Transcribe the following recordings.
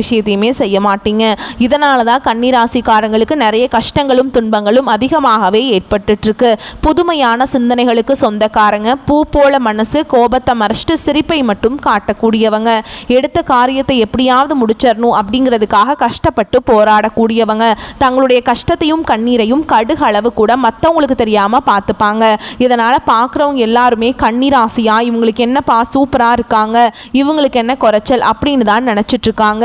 விஷயத்தையுமே செய்ய மாட்டீங்க. இதனால தான் கன்னிராசிக்காரங்களுக்கு நிறைய கஷ்டங்களும் துன்பங்களும் அதிகமாகவே ஏற்பட்டுட்ருக்கு. புதுமையான சிந்தனைகளுக்கு சொந்தக்காரங்க பூ போல மனசு கோபத்தை மறைச்சிட்டு சிரிப்பை மட்டும் காட்டக்கூடியவங்க. எடுத்த காரியத்தை எப்படியாவது முடிச்சிடணும் அப்படிங்கிறதுக்காக கஷ்டப்பட்டு போராடக்கூடியவங்க. தங்களுடைய கஷ்டத்தையும் கண்ணீரையும் கடுகு அளவு கூட மற்றவங்களுக்கு தெரியாமல் பார்த்துப்பாங்க இதனால் பார்க்குறவங்க எல்லாருமே கண்ணீராசியாக இவங்களுக்கு என்னப்பா சூப்பராக இருக்காங்க இவங்களுக்கு என்ன குறைச்சல் அப்படின்னு தான் நினச்சிட்டு இருக்காங்க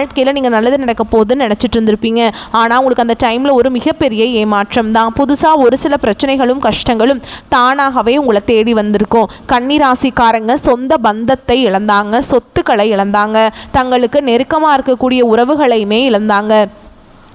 வாழ்க்கையில் நீங்கள் நல்லது நடக்க போகுதுன்னு நினச்சிட்டு இருந்திருப்பீங்க. ஆனால் உங்களுக்கு அந்த டைமில் ஒரு மிகப்பெரிய ஏமாற்றம் தான். புதுசாக ஒரு சில பிரச்சனைகளும் கஷ்டங்களும் தானாகவே உங்களை தேடி வந்திருக்கும். கன்னிராசிக்காரங்க சொந்த பந்தத்தை இழந்தாங்க சொத்துக்களை இழந்தாங்க. தங்களுக்கு நெருக்கமாக இருக்கக்கூடிய உறவுகளையுமே இழந்தாங்க.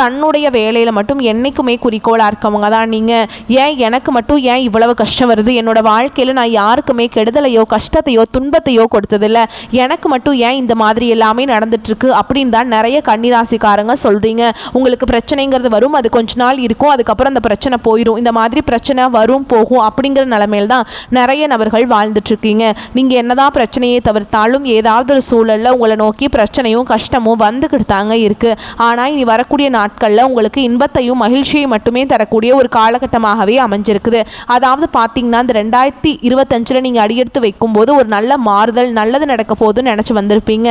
தன்னுடைய வேலையில் மட்டும் என்றைக்குமே குறிக்கோளாக இருக்கவங்க தான் நீங்கள் ஏன் எனக்கு மட்டும் ஏன் இவ்வளவு கஷ்டம் வருது? என்னோடய வாழ்க்கையில் நான் யாருக்குமே கெடுதலையோ கஷ்டத்தையோ துன்பத்தையோ கொடுத்ததில்ல. எனக்கு மட்டும் ஏன் இந்த மாதிரி எல்லாமே நடந்துட்டுருக்கு அப்படின்னு தான் நிறைய கன்னிராசிக்காரங்க சொல்கிறீங்க உங்களுக்கு பிரச்சனைங்கிறது வரும் அது கொஞ்ச நாள் இருக்கும் அதுக்கப்புறம் அந்த பிரச்சனை போயிடும் இந்த மாதிரி பிரச்சனை வரும் போகும் அப்படிங்கிற நிலமையில் தான் நிறைய நபர்கள் வாழ்ந்துட்டுருக்கீங்க. நீங்கள் என்னதான் பிரச்சனையை தவிர்த்தாலும் ஏதாவது ஒரு சூழலில் உங்களை நோக்கி பிரச்சனையும் கஷ்டமும் வந்துக்கிட்டு தாங்க இருக்குது ஆனால் இனி வரக்கூடிய நாட்களில் உங்களுக்கு இன்பத்தையும் மகிழ்ச்சியையும் மட்டுமே தரக்கூடிய ஒரு காலகட்டமாகவே அமைஞ்சிருக்குது. அதாவது பார்த்தீங்கன்னா இந்த ரெண்டாயிரத்தி இருபத்தஞ்சில் நீங்கள் அடியெடுத்து வைக்கும்போது ஒரு நல்ல மாறுதல் நல்லது நடக்க போதுன்னு நினச்சி வந்திருப்பீங்க.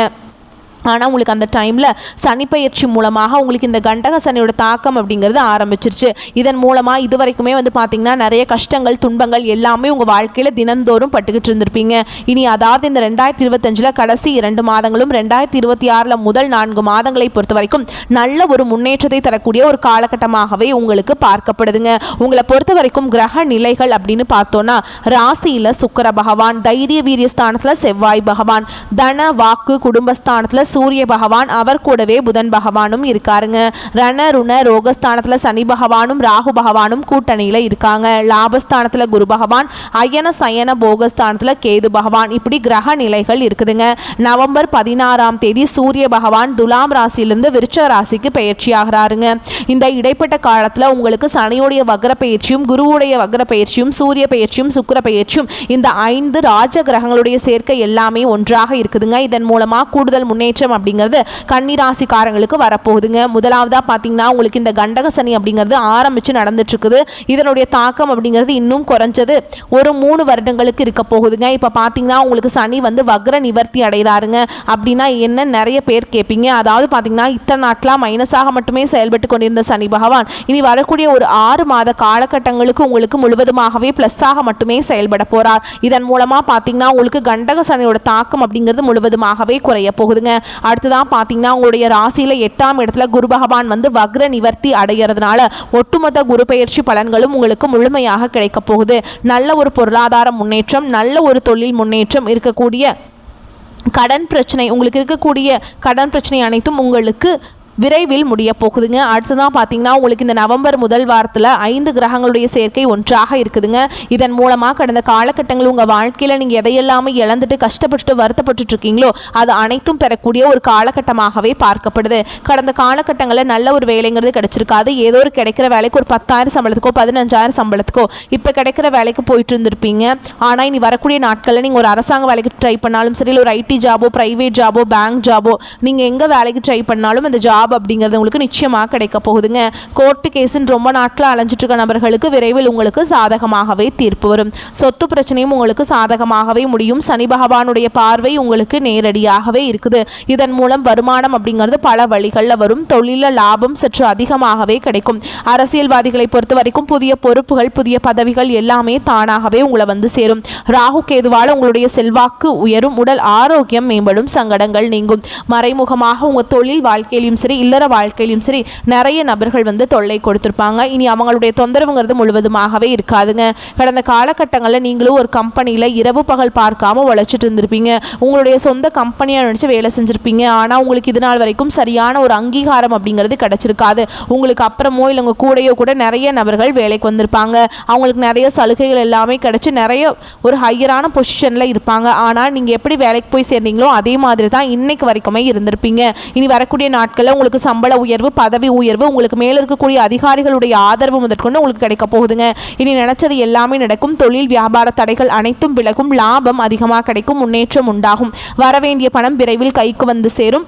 ஆனால் உங்களுக்கு அந்த டைமில் சனிப்பயிற்சி மூலமாக உங்களுக்கு இந்த கண்டக சனியோட தாக்கம் அப்படிங்கிறது ஆரம்பிச்சிருச்சு. இதன் மூலமாக இது வரைக்குமே வந்து பார்த்திங்கன்னா நிறைய கஷ்டங்கள் துன்பங்கள் எல்லாமே உங்கள் வாழ்க்கையில் தினந்தோறும் பட்டுக்கிட்டு இருந்திருப்பீங்க. இனி அதாவது இந்த ரெண்டாயிரத்தி இருபத்தஞ்சில் கடைசி இரண்டு மாதங்களும் ரெண்டாயிரத்தி இருபத்தி ஆறில் முதல் நான்கு மாதங்களை பொறுத்த வரைக்கும் நல்ல ஒரு முன்னேற்றத்தை தரக்கூடிய ஒரு காலகட்டமாகவே உங்களுக்கு பார்க்கப்படுதுங்க. உங்களை பொறுத்த வரைக்கும் கிரக நிலைகள் அப்படின்னு பார்த்தோன்னா ராசியில் சுக்கர பகவான் தைரிய வீரிய ஸ்தானத்தில் செவ்வாய் பகவான் தன வாக்கு குடும்பஸ்தானத்தில் சூரிய பகவான் அவர் கூடவே புதன் பகவானும் இருக்காருங்க. ரண ருண ரோகஸ்தானத்தில் சனி பகவானும் ராகு பகவானும் கூட்டணியில் இருக்காங்க. லாபஸ்தானத்தில் குரு பகவான் அயன சயன போகஸ்தானத்தில் கேது பகவான் இப்படி கிரக நிலைகள் இருக்குதுங்க. நவம்பர் பதினாறாம் தேதி சூரிய பகவான் துலாம் ராசியிலிருந்து விருச்ச ராசிக்கு பயிற்சி ஆகிறாருங்க. இந்த இடைப்பட்ட காலத்தில் உங்களுக்கு சனியுடைய வக்ர பயிற்சியும் குருவுடைய வக்ர பயிற்சியும் சூரிய பயிற்சியும் சுக்கிர பயிற்சியும் இந்த ஐந்து ராஜ கிரகங்களுடைய சேர்க்கை எல்லாமே ஒன்றாக இருக்குதுங்க. இதன் மூலமாக கூடுதல் முன்னேற்றம் அப்படிங்கிறது கன்னிராசிக்காரங்களுக்கு வரப்போகுதுங்க. முதலாவதாக பார்த்தீங்கன்னா உங்களுக்கு இந்த கண்டக சனி அப்படிங்கிறது ஆரம்பித்து நடந்துட்டுருக்குது. இதனுடைய தாக்கம் அப்படிங்கிறது இன்னும் குறைஞ்சது. ஒரு மூணு வருடங்களுக்கு இருக்க போகுதுங்க. இப்போ பார்த்தீங்கன்னா உங்களுக்கு சனி வந்து வக்ர நிவர்த்தி அடைகிறாருங்க. அப்படின்னா என்ன நிறைய பேர் கேட்பீங்க அதாவது பார்த்தீங்கன்னா இத்தனை நாட்களாக மைனஸாக மட்டுமே செயல்பட்டு கொண்டிருந்த சனி பகவான் இனி வரக்கூடிய ஒரு ஆறு மாத காலகட்டங்களுக்கு உங்களுக்கு முழுவதுமாகவே ப்ளஸ்ஸாக மட்டுமே செயல்பட போகிறார் இதன் மூலமாக பார்த்தீங்கன்னா உங்களுக்கு கண்டக சனியோட தாக்கம் அப்படிங்கிறது முழுவதுமாகவே குறைய போகுதுங்க. அடுத்ததான் பார்த்தீங்கன்னா உங்களுடைய ராசியில் எட்டாம் இடத்துல குரு பகவான் வந்து வக்ர நிவர்த்தி அடைகிறதுனால ஒட்டுமொத்த குரு பயிற்சி பலன்களும் உங்களுக்கு முழுமையாக கிடைக்கப் போகுது. நல்ல ஒரு பொருளாதார முன்னேற்றம் நல்ல ஒரு தொழில் முன்னேற்றம் இருக்கக்கூடிய கடன் பிரச்சனை உங்களுக்கு இருக்கக்கூடிய கடன் பிரச்சனை அனைத்தும் உங்களுக்கு விரைவில் முடிய போகுதுங்க. அடுத்ததான் பார்த்தீங்கன்னா உங்களுக்கு இந்த நவம்பர் முதல் வாரத்தில் ஐந்து கிரகங்களுடைய சேர்க்கை ஒன்றாக இருக்குதுங்க. இதன் மூலமாக கடந்த காலகட்டங்கள் உங்கள் வாழ்க்கையில் நீங்கள் எதையெல்லாமே இழந்துட்டு கஷ்டப்பட்டுட்டு வருத்தப்பட்டு இருக்கீங்களோ அது அனைத்தும் பெறக்கூடிய ஒரு காலகட்டமாகவே பார்க்கப்படுது. கடந்த காலகட்டங்களில் நல்ல ஒரு வேலைங்கிறது கிடைச்சிருக்காது. ஏதோ ஒரு கிடைக்கிற வேலைக்கு ஒரு பத்தாயிரம் சம்பளத்துக்கோ பதினஞ்சாயிரம் சம்பளத்துக்கோ இப்போ கிடைக்கிற வேலைக்கு போயிட்டு இருந்திருப்பீங்க ஆனால் இனி வரக்கூடிய நாட்களில் நீங்கள் ஒரு அரசாங்க வேலைக்கு ட்ரை பண்ணாலும் சரி இல்லை ஒரு ஐடி ஜாபோ ப்ரைவேட் ஜாபோ பேங்க் ஜாபோ நீங்கள் எங்கே வேலைக்கு ட்ரை பண்ணாலும் அந்த ஜாப் அப்படிங்கிறது உங்களுக்கு நிச்சயமாக கிடைக்க போகுதுங்க. கோர்ட்டு கேஸுன்னு ரொம்ப நாட்டில் அலைஞ்சிட்டு இருக்க நபர்களுக்கு விரைவில் உங்களுக்கு சாதகமாகவே தீர்ப்பு வரும். சொத்து பிரச்சனையும் உங்களுக்கு சாதகமாகவே முடியும். சனி பகவானுடைய பார்வை உங்களுக்கு நேரடியாகவே இருக்குது. இதன் மூலம் வருமானம் அப்படிங்கிறது பல வழிகளில் வரும். தொழிலில் லாபம் சற்று அதிகமாகவே கிடைக்கும். அரசியல்வாதிகளை பொறுத்த வரைக்கும் புதிய பொறுப்புகள் புதிய பதவிகள் எல்லாமே தானாகவே உங்களை வந்து சேரும். ராகு கேதுவால் உங்களுடைய செல்வாக்கு உயரும். உடல் ஆரோக்கியம் மேம்படும். சங்கடங்கள் நீங்கும். மறைமுகமாக உங்கள் தொழில் வாழ்க்கையிலும் சரி இல்லற வாழ்க்கையிலும் சரி நிறைய நபர்கள் வந்து தொல்லை கொடுத்துருப்பாங்க. இனி அவங்களுடைய தொந்தரவுங்கிறது முழுவதுமாகவே இருக்காதுங்க. கடந்த காலகட்டங்களில் நீங்களும் ஒரு கம்பெனியில் இரவு பகல் பார்க்காம உழைச்சிட்டு இருந்திருப்பீங்க. உங்களுடைய சொந்த கம்பெனியாக நினச்சி வேலை செஞ்சுருப்பீங்க. ஆனால் உங்களுக்கு இது நாள் வரைக்கும் சரியான ஒரு அங்கீகாரம் அப்படிங்கிறது கிடச்சிருக்காது. உங்களுக்கு அப்புறமோ இல்லை உங்கள் கூடையோ கூட நிறைய நபர்கள் வேலைக்கு வந்திருப்பாங்க. அவங்களுக்கு நிறைய சலுகைகள் எல்லாமே கிடச்சி நிறைய ஒரு ஹையரான பொசிஷனில் இருப்பாங்க. ஆனால் நீங்கள் எப்படி வேலைக்கு போய் சேர்ந்தீங்களோ அதே மாதிரி தான் இன்னைக்கு வரைக்குமே இருந்திருப்பீங்க. இனி வரக்கூடிய நாட்களில் உங்களுக்கு சம்பள உயர்வு பதவி உயர்வு உங்களுக்கு மேலே இருக்கக்கூடிய அதிகாரிகளுடைய ஆதரவு முதற்கொண்டு உங்களுக்கு கிடைக்க போகுதுங்க. இனி நினைச்சது எல்லாமே நடக்கும். தொழில் வியாபார தடைகள் அனைத்தும் விலகும். லாபம் அதிகமாக கிடைக்கும். முன்னேற்றம் உண்டாகும். வரவேண்டிய பணம் விரைவில் கைக்கு வந்து சேரும்.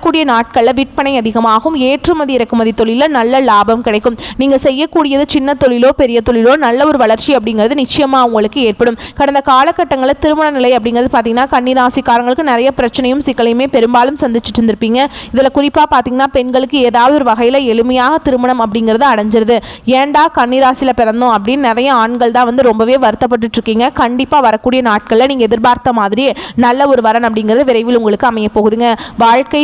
வரக்கூடிய நாட்களில் விற்பனை அதிகமாகும் ஏற்றுமதி இறக்குமதி தொழிலில் நல்ல லாபம் கிடைக்கும். நீங்கள் செய்யக்கூடியது சின்ன தொழிலோ பெரிய தொழிலோ நல்ல ஒரு வளர்ச்சி அப்படிங்கிறது நிச்சயமாக உங்களுக்கு ஏற்படும். கடந்த காலகட்டங்களில் திருமண நிலை அப்படிங்கிறது பார்த்தீங்கன்னா கன்னிராசிக்காரங்களுக்கு நிறைய பிரச்சனையும் சிக்கலையுமே பெரும்பாலும் சந்திச்சுட்டு இருந்திருப்பீங்க. இதில் குறிப்பாக பார்த்தீங்கன்னா பெண்களுக்கு ஏதாவது ஒரு வகையில் எளிமையாக திருமணம் அப்படிங்கிறது அடைஞ்சிருது. ஏன்டா கன்னிராசியில் பிறந்தோம் அப்படின்னு நிறைய ஆண்கள் தான் வந்து ரொம்பவே வருத்தப்பட்டுட்டு இருக்கீங்க. கண்டிப்பாக வரக்கூடிய நாட்களில் நீங்கள் எதிர்பார்த்த மாதிரியே நல்ல ஒரு வரன் அப்படிங்கிறது விரைவில் உங்களுக்கு அமைய போகுதுங்க. வாழ்க்கை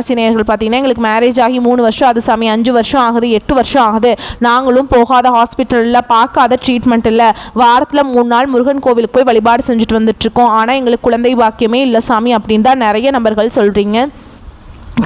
ராசினியர்கள் பார்த்தீங்கன்னா எங்களுக்கு மேரேஜ் ஆகி மூணு வருஷம் அது சாமி. அஞ்சு வருஷம் ஆகுது எட்டு வருஷம் ஆகுது. நாங்களும் போகாத ஹாஸ்பிட்டலில் பார்க்காத ட்ரீட்மெண்ட் இல்லை. வாரத்தில் மூணு நாள் முருகன் கோவிலுக்கு போய் வழிபாடு செஞ்சுட்டு வந்துட்டுருக்கோம் ஆனால் எங்களுக்கு குழந்தை பாக்கியமே இல்லை சாமி அப்படின்னு தான் நிறைய நபர்கள் சொல்கிறீங்க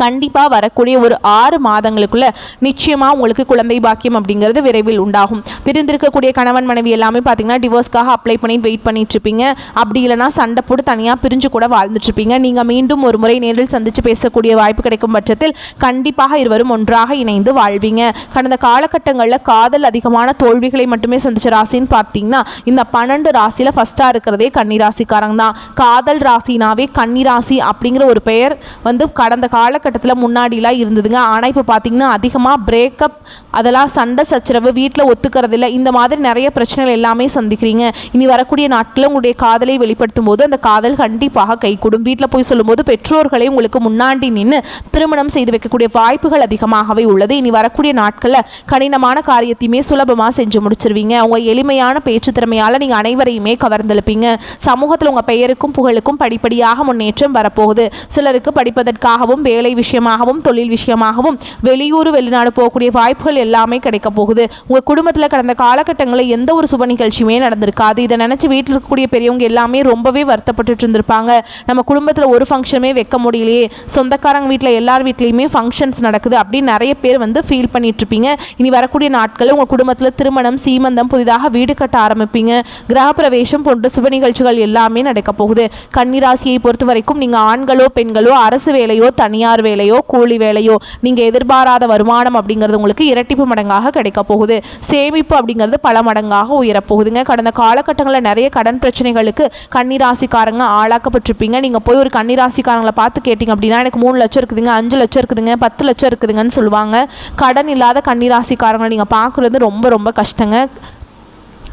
கண்டிப்பாக வரக்கூடிய ஒரு ஆறு மாதங்களுக்குள்ள நிச்சயமாக உங்களுக்கு குழந்தை பாக்கியம் அப்படிங்கிறது விரைவில் உண்டாகும். பிரிந்திருக்கக்கூடிய கணவன் மனைவி எல்லாமே பார்த்தீங்கன்னா டிவோர்ஸ்க்காக அப்ளை பண்ணி வெயிட் பண்ணிட்டு இருப்பீங்க அப்படி இல்லைனா சண்டை போட்டு தனியாக பிரிஞ்சு கூட வாழ்ந்துட்டு இருப்பீங்க நீங்கள் மீண்டும் ஒரு முறை நேரில் சந்தித்து பேசக்கூடிய வாய்ப்பு கிடைக்கும் பட்சத்தில் கண்டிப்பாக இருவரும் ஒன்றாக இணைந்து வாழ்வீங்க. கடந்த காலகட்டங்களில் காதல் அதிகமான தோல்விகளை மட்டுமே சந்திச்ச ராசின்னு பார்த்தீங்கன்னா இந்த பன்னெண்டு ராசியில் ஃபஸ்ட்டாக இருக்கிறதே கன்னிராசிக்காரங்க தான். காதல் ராசினாவே கன்னிராசி அப்படிங்கிற ஒரு பெயர் வந்து கடந்த கால காலகட்டத்தில் முன்னாடிலாம் இருந்ததுங்க. ஆனால் இப்போ பார்த்தீங்கன்னா அதிகமாக பிரேக்கப் அதெல்லாம் சண்டை சச்சரவு வீட்டில் ஒத்துக்கிறதில்ல. இந்த மாதிரி நிறைய பிரச்சனைகள் எல்லாமே சந்திக்கிறீங்க. இனி வரக்கூடிய நாட்களில் உங்களுடைய காதலை வெளிப்படுத்தும் போது அந்த காதல் கண்டிப்பாக கைகூடும் வீட்டில் போய் சொல்லும்போது பெற்றோர்களை உங்களுக்கு முன்னாடி நின்று திருமணம் செய்து வைக்கக்கூடிய வாய்ப்புகள் அதிகமாகவே உள்ளது. இனி வரக்கூடிய நாட்களில் கடினமான காரியத்தையுமே சுலபமாக செஞ்சு முடிச்சிருவீங்க. உங்கள் எளிமையான பேச்சு திறமையால் நீங்கள் அனைவரையுமே கவர்ந்தெழுப்பீங்க. சமூகத்தில் உங்கள் பெயருக்கும் புகழுக்கும் படிப்படியாக முன்னேற்றம் வரப்போகுது. சிலருக்கு படிப்பதற்காகவும் வேலை விஷயமாகவும் தொழில் விஷயமாகவும் வெளியூர் வெளிநாடு போகக்கூடிய வாய்ப்புகள் எல்லாமே கிடைக்க போகுது. உங்கள் குடும்பத்தில் கடந்த காலகட்டங்களில் எந்த ஒரு சுப நிகழ்ச்சியுமே நடந்திருக்காது. இதை நினச்சி வீட்டில் இருக்கக்கூடிய பெரியவங்க எல்லாமே ரொம்பவே வருத்தப்பட்டுட்டு இருந்திருப்பாங்க. நம்ம குடும்பத்தில் ஒரு ஃபங்க்ஷனுமே வைக்க முடியலையே. சொந்தக்காரங்க வீட்டில் எல்லார் வீட்லேயுமே ஃபங்க்ஷன்ஸ் நடக்குது அப்படின்னு நிறைய பேர் வந்து ஃபீல் பண்ணிட்டு இருப்பீங்க. இனி வரக்கூடிய நாட்களில் உங்கள் குடும்பத்தில் திருமணம் சீமந்தம் புதிதாக வீடு கட்ட ஆரம்பிப்பீங்க. கிரகப்பிரவேசம் போன்ற சுப நிகழ்ச்சிகள் எல்லாமே நடக்க போகுது. கன்னிராசியை பொறுத்த வரைக்கும் நீங்கள் ஆண்களோ பெண்களோ அரசு வேலையோ தனியார் வேலையோ கூலி வேலையோ நீங்கள் எதிர்பாராத வருமானம் அப்படிங்கிறது உங்களுக்கு இரட்டிப்பு மடங்காக கிடைக்க போகுது. சேமிப்பு அப்படிங்கிறது பல மடங்காக உயரப்போகுதுங்க. கடந்த காலகட்டங்களில் நிறைய கடன் பிரச்சனைகளுக்கு கன்னிராசிக்காரங்க ஆளாக்கப்பட்டிருப்பீங்க. நீங்கள் போய் ஒரு கன்னிராசிக்காரங்களை பார்த்து கேட்டிங்க அப்படின்னா எனக்கு மூணு லட்சம் இருக்குதுங்க அஞ்சு லட்சம் இருக்குதுங்க பத்து லட்சம் இருக்குதுங்கன்னு சொல்லுவாங்க. கடன் இல்லாத கன்னிராசிக்காரங்களை நீங்கள் பார்க்குறது ரொம்ப ரொம்ப கஷ்டங்க.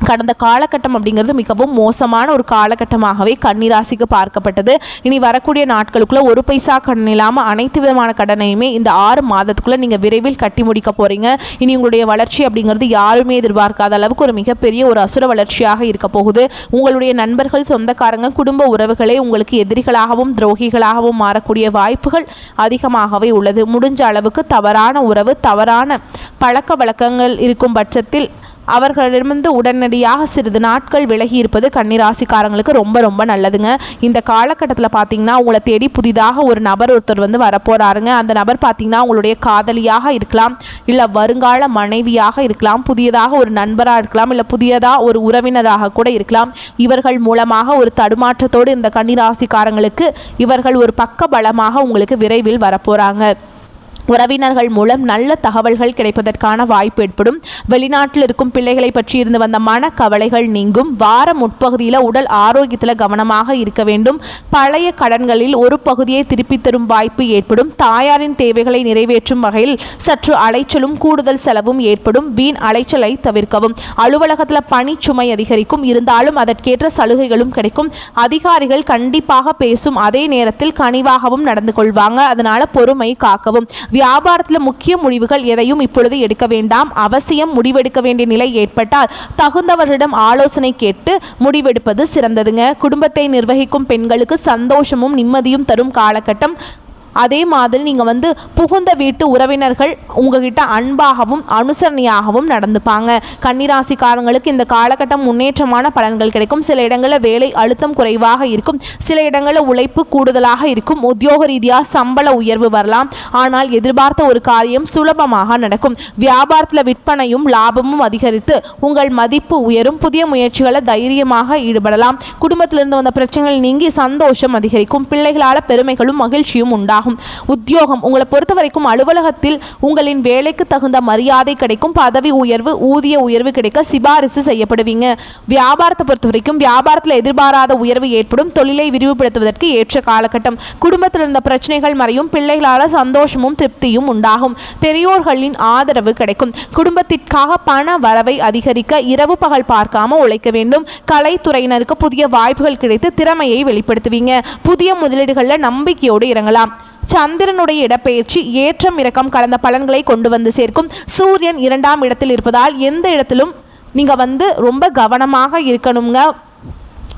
கடந்த காலகட்டம் அப்படிங்கிறது மிகவும் மோசமான ஒரு காலகட்டமாகவே கன்னிராசிக்கு பார்க்கப்பட்டது. இனி வரக்கூடிய நாட்களுக்குள்ள ஒரு பைசா கடன் இல்லாமல் அனைத்து விதமான கடனையுமே இந்த ஆறு மாதத்துக்குள்ளே நீங்கள் விரைவில் கட்டி முடிக்க போகிறீங்க இனி உங்களுடைய வளர்ச்சி அப்படிங்கிறது யாருமே எதிர்பார்க்காத அளவுக்கு ஒரு மிகப்பெரிய ஒரு அசுர வளர்ச்சியாக இருக்க போகுது. உங்களுடைய நண்பர்கள் சொந்தக்காரங்க குடும்ப உறவுகளே உங்களுக்கு எதிரிகளாகவும் துரோகிகளாகவும் மாறக்கூடிய வாய்ப்புகள் அதிகமாகவே உள்ளது. முடிஞ்ச அளவுக்கு தவறான உறவு தவறான பழக்க வழக்கங்கள் இருக்கும் பட்சத்தில் அவர்களிடமிருந்து உடனடியாக சிறிது நாட்கள் விலகி இருப்பது கன்னிராசிக்காரங்களுக்கு ரொம்ப ரொம்ப நல்லதுங்க. இந்த காலகட்டத்தில் பார்த்தீங்கன்னா உங்களை தேடி புதிதாக ஒரு நபர் ஒருத்தர் வந்து வரப்போகிறாருங்க அந்த நபர் பார்த்தீங்கன்னா உங்களுடைய காதலியாக இருக்கலாம் இல்லை வருங்கால மனைவியாக இருக்கலாம் புதியதாக ஒரு நண்பராக இருக்கலாம் இல்லை புதியதாக ஒரு உறவினராக கூட இருக்கலாம். இவர்கள் மூலமாக ஒரு தடுமாற்றத்தோடு இந்த கன்னிராசிக்காரங்களுக்கு இவர்கள் ஒரு பக்க பலமாக உங்களுக்கு விரைவில் வரப்போகிறாங்க உறவினர்கள் மூலம் நல்ல தகவல்கள் கிடைப்பதற்கான வாய்ப்பு ஏற்படும். வெளிநாட்டில் இருக்கும் பிள்ளைகளை பற்றி இருந்து வந்த மனக்கவலைகள் நீங்கும். வார முற்பகுதியில் உடல் ஆரோக்கியத்தில் கவனமாக இருக்க வேண்டும். பழைய கடன்களில் ஒரு பகுதியை திருப்பி தரும் வாய்ப்பு ஏற்படும். தாயாரின் தேவைகளை நிறைவேற்றும் வகையில் சற்று அலைச்சலும் கூடுதல் செலவும் ஏற்படும். வீண் அலைச்சலை தவிர்க்கவும். அலுவலகத்தில் பணிச்சுமை அதிகரிக்கும். இருந்தாலும் அதற்கேற்ற சலுகைகளும் கிடைக்கும். அதிகாரிகள் கண்டிப்பாக பேசும். அதே நேரத்தில் கனிவாகவும் நடந்து கொள்வாங்க. அதனால் பொறுமை காக்கவும். வியாபாரத்தில் முக்கிய முடிவுகள் எதையும் இப்பொழுது எடுக்க வேண்டாம். அவசியம் முடிவெடுக்க வேண்டிய நிலை ஏற்பட்டால் தகுந்தவரிடம் ஆலோசனை கேட்டு முடிவெடுப்பது சிறந்ததுங்க. குடும்பத்தை நிர்வகிக்கும் பெண்களுக்கு சந்தோஷமும் நிம்மதியும் தரும் காலகட்டம். அதே மாதிரி நீங்கள் வந்து புகுந்த வீட்டு உறவினர்கள் உங்ககிட்ட அன்பாகவும் அனுசரணையாகவும் நடந்துப்பாங்க. கன்னிராசிக்காரங்களுக்கு இந்த காலகட்டம் முன்னேற்றமான பலன்கள் கிடைக்கும். சில இடங்களில் வேலை அழுத்தம் குறைவாக இருக்கும். சில இடங்களில் உழைப்பு கூடுதலாக இருக்கும். உத்தியோக ரீதியாக சம்பள உயர்வு வரலாம். ஆனால் எதிர்பார்த்த ஒரு காரியம் சுலபமாக நடக்கும். வியாபாரத்தில் விற்பனையும் லாபமும் அதிகரித்து உங்கள் மதிப்பு உயரும். புதிய முயற்சிகளை தைரியமாக ஈடுபடலாம். குடும்பத்திலிருந்து வந்த பிரச்சனைகள் நீங்கி சந்தோஷம் அதிகரிக்கும். பிள்ளைகளால் பெருமைகளும் மகிழ்ச்சியும் உண்டாகும். ஆகும் உத்தியோகம் உங்களை பொறுத்த வரைக்கும் அலுவலகத்தில் உங்களின் வேலைக்கு தகுந்த மரியாதை கிடைக்கும். பதவி உயர்வு ஊதிய உயர்வு கிடைக்க சிபாரிசு செய்யப்படுவீங்க. வியாபாரத்தை பொறுத்த வரைக்கும் வியாபாரத்தில் எதிர்பாராத உயர்வு ஏற்படும். தொழிலை விரிவுபடுத்துவதற்கு ஏற்ற காலகட்டம். குடும்பத்தில் இருந்த பிரச்சனைகள் மறையும். பிள்ளைகளால் சந்தோஷமும் திருப்தியும் உண்டாகும். பெரியோர்களின் ஆதரவு கிடைக்கும். குடும்பத்திற்காக பண வரவை அதிகரிக்க இரவு பகல் பார்க்காம உழைக்க வேண்டும். கலைத்துறையினருக்கு புதிய வாய்ப்புகள் கிடைத்து திறமையை வெளிப்படுத்துவீங்க. புதிய முதலீடுகளில் நம்பிக்கையோடு இறங்கலாம். சந்திரனுடைய இடப்பெயர்ச்சி ஏற்றம் இறக்கம் கலந்த பலன்களை கொண்டு வந்து சேர்க்கும். சூரியன் இரண்டாம் இடத்தில் இருப்பதால் எந்த இடத்திலும் நீங்கள் வந்து ரொம்ப கவனமாக இருக்கணுங்க.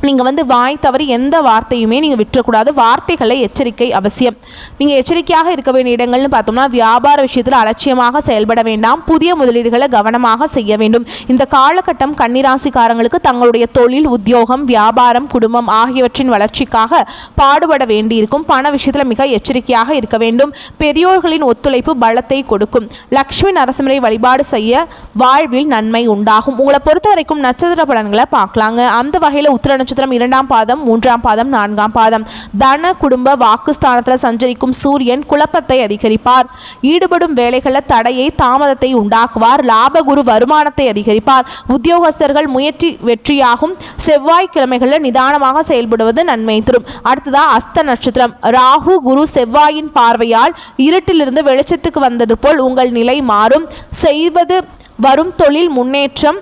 நீங்கள் வந்து வாய் தவறி எந்த வார்த்தையுமே நீங்கள் விட்டுறக்கூடாது. வார்த்தைகளை எச்சரிக்கை அவசியம். நீங்கள் எச்சரிக்கையாக இருக்க வேண்டிய இடங்கள்னு பார்த்தோம்னா வியாபார விஷயத்தில் அலட்சியமாக செயல்பட வேண்டாம். புதிய முதலீடுகளை கவனமாக செய்ய வேண்டும். இந்த காலகட்டம் கன்னிராசிக்காரங்களுக்கு தங்களுடைய தொழில் உத்தியோகம் வியாபாரம் குடும்பம் ஆகியவற்றின் வளர்ச்சிக்காக பாடுபட வேண்டியிருக்கும். பண விஷயத்தில் மிக எச்சரிக்கையாக இருக்க வேண்டும். பெரியோர்களின் ஒத்துழைப்பு பலத்தை கொடுக்கும். லக்ஷ்மி நரசிம்மரை வழிபாடு செய்ய வாழ்வில் நன்மை உண்டாகும். உங்களை பொறுத்த வரைக்கும் நட்சத்திர பலன்களை பார்க்கலாங்க. அந்த வகையில் உத்திர நட்சத்திரம் இரண்டாம் பாதம் மூன்றாம் பாதம் நான்காம் பாதம். தன குடும்ப வாக்குஸ்தானத்தில் சஞ்சரிக்கும் சூரியன் குழப்பத்தை அதிகரிப்பார். ஈடுபடும் வேலைகளில் தடையை தாமதத்தை உண்டாக்குவார். லாபகுரு வருமானத்தை அதிகரிப்பார். உத்தியோகஸ்தர்கள் முயற்சி வெற்றியாகும். செவ்வாய்க்கிழமைகளில் நிதானமாக செயல்படுவது நன்மை தரும். அடுத்ததா அஸ்த நட்சத்திரம். ராகு குரு செவ்வாயின் பார்வையால் இருட்டிலிருந்து வெளிச்சத்துக்கு வந்தது போல் உங்கள் நிலை மாறும். செய்வது வரும் தொழில் முன்னேற்றம்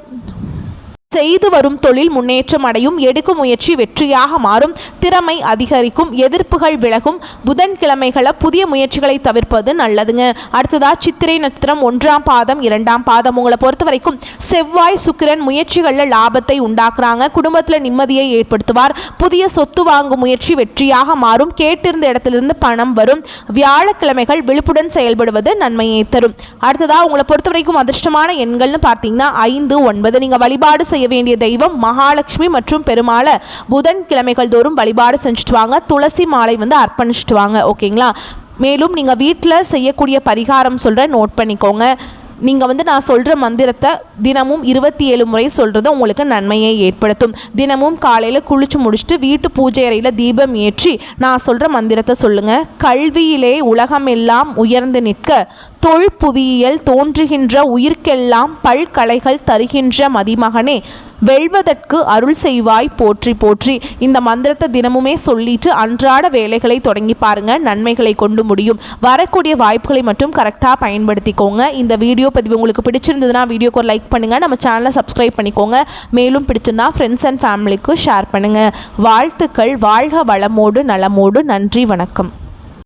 செய்து வரும் தொழில் முன்னேற்றம் அடையும் எடுக்கும் முயற்சி வெற்றியாக மாறும் திறமை அதிகரிக்கும் எதிர்ப்புகள் விலகும் புதன்கிழமைகளை புதிய முயற்சிகளை தவிர்ப்பது நல்லதுங்க. அடுத்ததா சித்திரை நட்சத்திரம் ஒன்றாம் பாதம் இரண்டாம் பாதம். உங்களை பொறுத்த வரைக்கும் செவ்வாய் சுக்கிரன் முயற்சிகளில் லாபத்தை உண்டாக்குறாங்க. குடும்பத்தில் நிம்மதியை ஏற்படுத்துவார். புதிய சொத்து வாங்கும் முயற்சி வெற்றியாக மாறும். கேட்டிருந்த இடத்திலிருந்து பணம் வரும். வியாழக்கிழமைகள் விழிப்புடன் செயல்படுவது நன்மையை தரும். அடுத்ததா உங்களை பொறுத்த வரைக்கும் அதிர்ஷ்டமான எண்கள்னு பார்த்தீங்கன்னா ஐந்து ஒன்பது. நீங்கள் வழிபாடு செய்ய வேண்டிய தெய்வம் மகாலட்சுமி மற்றும் பெருமாளை புதன் கிழமைகள் தோறும் வழிபாடு செஞ்சுட்டு வாங்க. துளசி மாலை வந்து அர்ப்பணிச்சுட்டு வாங்க. ஓகேங்களா? மேலும் நீங்கள் வீட்டில் செய்யக்கூடிய பரிகாரம் சொல்கிற நோட் பண்ணிக்கோங்க. நீங்கள் வந்து நான் சொல்கிற மந்திரத்தை தினமும் இருபத்தி ஏழு முறை சொல்கிறது உங்களுக்கு நன்மையை ஏற்படுத்தும். தினமும் காலையில் குளிச்சு முடிச்சுட்டு வீட்டு பூஜை அறையில் தீபம் ஏற்றி நான் சொல்கிற மந்திரத்தை சொல்லுங்கள் கல்வியிலே உலகமெல்லாம் உயர்ந்து நிற்க தொல் புவியியல் தோன்றுகின்ற உயிர்க்கெல்லாம் பல்கலைகள் தருகின்ற மதிமகனே வெல்வதற்கு அருள் செய்வாய் போற்றி போற்றி. இந்த மந்திரத்தை தினமுமே சொல்லிட்டு அன்றாட வேலைகளை தொடங்கி பாருங்க. நன்மைகளை கொண்டு முடியும். வரக்கூடிய வாய்ப்புகளை மட்டும் கரெக்டாக பயன்படுத்திக்கோங்க. இந்த வீடியோ பதிவு உங்களுக்கு பிடிச்சிருந்ததுன்னா வீடியோக்கு ஒரு லைக் பண்ணுங்கள் நம்ம சேனலை சப்ஸ்கிரைப் பண்ணிக்கோங்க. மேலும் பிடிச்சிருந்தா ஃப்ரெண்ட்ஸ் அண்ட் ஃபேமிலிக்கும் ஷேர் பண்ணுங்கள் வாழ்த்துக்கள். வாழ்க வளமோடு நலமோடு. நன்றி வணக்கம்.